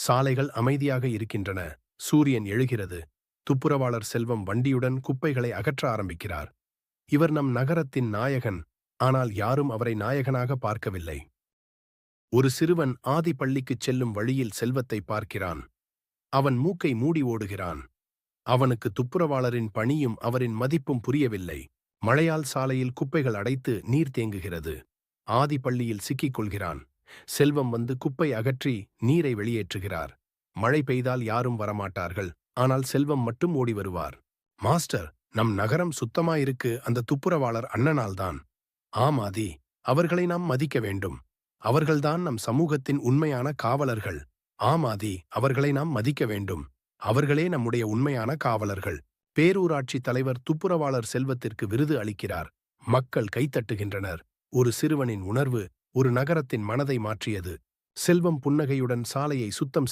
சாலைகள் அமைதியாக இருக்கின்றன. சூரியன் எழுகிறது. துப்புரவாளர் செல்வம் வண்டியுடன் குப்பைகளை அகற்ற ஆரம்பிக்கிறார். இவர் நம் நகரத்தின் நாயகன். ஆனால் யாரும் அவரை நாயகனாக பார்க்கவில்லை. ஒரு சிறுவன் ஆதி பள்ளிக்குச் செல்லும் வழியில் செல்வத்தை பார்க்கிறான். அவன் மூக்கை மூடி ஓடுகிறான். அவனுக்கு துப்புரவாளரின் பணியும் அவரின் மதிப்பும் புரியவில்லை. மழையால் சாலையில் குப்பைகள் அடைத்து நீர் தேங்குகிறது. ஆதி பள்ளியில் சிக்கிக் கொள்கிறான். செல்வம் வந்து குப்பை அகற்றி நீரை வெளியேற்றுகிறார். மழை பெய்தால் யாரும் வரமாட்டார்கள் ஆனால் செல்வம் மட்டும் ஓடி வருவார். மாஸ்டர் நம் நகரம் சுத்தமாயிருக்கு அந்த துப்புரவாளர் அண்ணனால்தான். ஆம் ஆதி அவர்களை நாம் மதிக்க வேண்டும். அவர்கள்தான் நம் சமூகத்தின் உண்மையான காவலர்கள். ஆம் ஆதி அவர்களை நாம் மதிக்க வேண்டும். அவர்களே நம்முடைய உண்மையான காவலர்கள். பேரூராட்சி தலைவர் துப்புரவாளர் செல்வத்திற்கு விருது அளிக்கிறார். மக்கள் கைத்தட்டுகின்றனர். ஒரு சிறுவனின் உணர்வு ஒரு நகரத்தின் மனதை மாற்றியது. செல்வம் புன்னகையுடன் சாலையை சுத்தம்